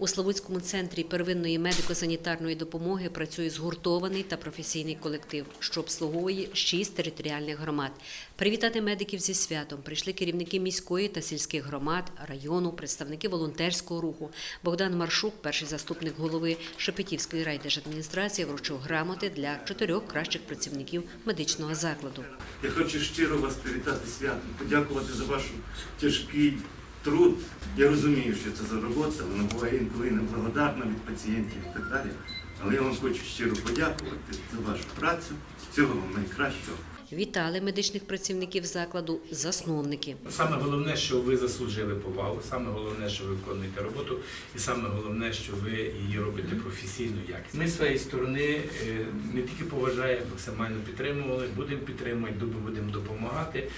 У Славутському центрі первинної медико-санітарної допомоги працює згуртований та професійний колектив, що обслуговує шість територіальних громад. Привітати медиків зі святом прийшли керівники міської та сільських громад, району, представники волонтерського руху. Богдан Маршук, перший заступник голови Шепетівської райдержадміністрації, вручив грамоти для чотирьох кращих працівників медичного закладу. Я хочу щиро вас привітати святом, подякувати за ваш тяжкий труд. Я розумію, що це за робота, вона буває інколи неблагодарна від пацієнтів і так далі. Але я вам хочу щиро подякувати за вашу працю. Всього вам найкращого. Вітали медичних працівників закладу засновники. Саме головне, що ви заслужили повагу, саме головне, що ви виконуєте роботу, і саме головне, що ви її робите професійно якісно. Ми з своєї сторони е, не тільки поважаємо, максимально підтримували, будемо підтримувати, будемо допомагати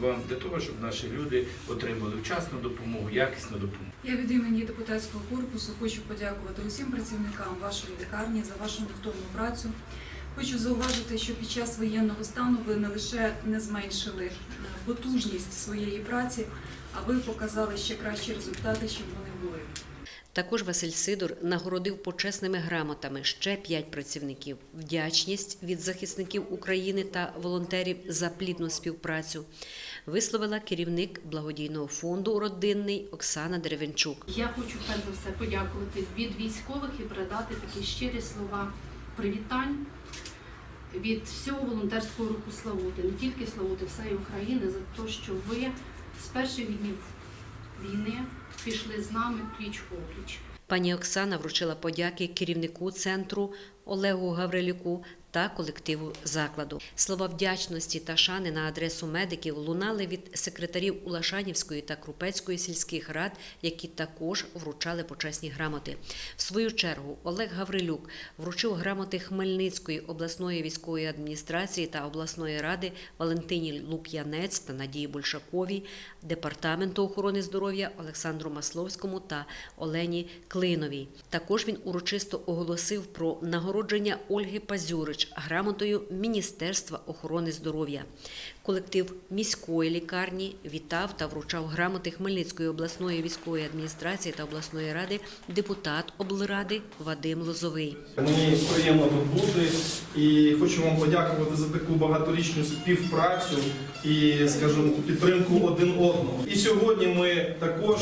вам для того, щоб наші люди отримали вчасну допомогу, якісну допомогу. Я від імені депутатського корпусу хочу подякувати усім працівникам вашої лікарні за вашу невтомну працю. Хочу зауважити, що під час воєнного стану ви не лише не зменшили е, потужність своєї праці, а ви показали ще кращі результати, ніж вони були. Також Василь Сидор нагородив почесними грамотами ще п'ять працівників. Вдячність від захисників України та волонтерів за плідну співпрацю висловила керівник благодійного фонду родинний Оксана Деревенчук. Я хочу перш за все подякувати від військових і передати такі щирі слова привітань від всього волонтерського руху Славути, не тільки Славути, всієї України, за те, що ви з перших днів війни пішли з нами пліч опліч. Пані Оксана вручила подяки керівнику центру Олегу Гаврилюку та колективу закладу. Слова вдячності та шани на адресу медиків лунали від секретарів Улашанівської та Крупецької сільських рад, які також вручали почесні грамоти. В свою чергу Олег Гаврилюк вручив грамоти Хмельницької обласної військової адміністрації та обласної ради Валентині Лук'янець та Надії Большаковій, департаменту охорони здоров'я Олександру Масловському та Олені Клиновій. Також він урочисто оголосив про нагородження Ольги Пазюрич грамотою Міністерства охорони здоров'я. Колектив міської лікарні вітав та вручав грамоти Хмельницької обласної військової адміністрації та обласної ради депутат облради Вадим Лозовий. Мені приємно тут бути і хочу вам подякувати за таку багаторічну співпрацю і, скажімо, підтримку один одного. І сьогодні ми також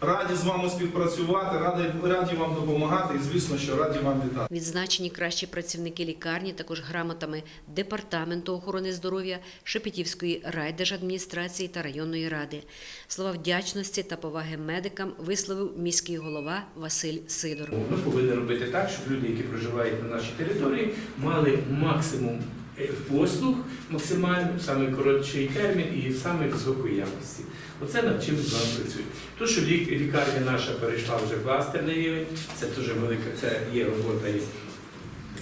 раді з вами співпрацювати, раді, раді вам допомагати і, звісно, що раді вам вітати. Відзначені кращі працівники лікарні, також грамотами Департаменту охорони здоров'я Шепетівської райдержадміністрації та районної ради. Слова вдячності та поваги медикам висловив міський голова Василь Сидор. Ми повинні робити так, щоб люди, які проживають на нашій території, мали максимум послуг, максимально саме коротший термін і в саме високої якості. Оце над чим з вами працює. То, що лікарня наша перейшла вже в кластерний рівень, це дуже велика, це є робота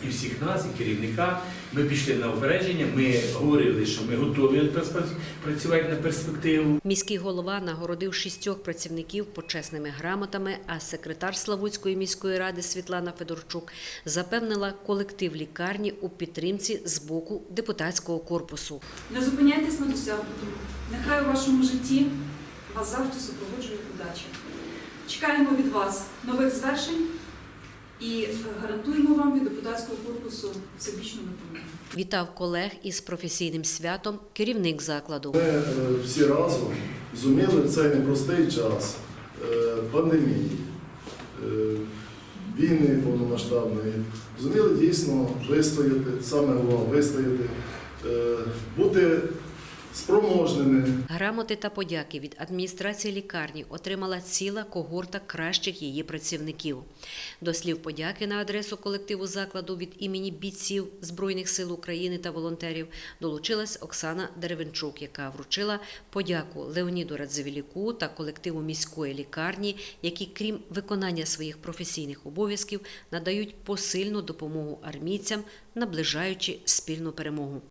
і, всіх нас, і керівника. Ми пішли на опередження, ми говорили, що ми готові працювати на перспективу. Міський голова нагородив шістьох працівників почесними грамотами, а секретар Славутської міської ради Світлана Федорчук запевнила колектив лікарні у підтримці з боку депутатського корпусу. Не зупиняйтесь на досягнутому. Нехай у вашому житті вас завжди супроводжує удача. Чекаємо від вас нових звершень і е, гарантуємо вам від депутатського корпусу всебічну допомогу. Вітав колег із професійним святом керівник закладу. Ми е, всі разом зуміли в цей непростий час е, пандемії, війни повномасштабної, зуміли дійсно вистояти, саме головне вистояти, бути спроможними Грамоти та подяки від адміністрації лікарні отримала ціла когорта кращих її працівників. До слів подяки на адресу колективу закладу від імені бійців Збройних сил України та волонтерів долучилась Оксана Деревенчук, яка вручила подяку Леоніду Радзивіліку та колективу міської лікарні, які, крім виконання своїх професійних обов'язків, надають посильну допомогу армійцям, наближаючи спільну перемогу.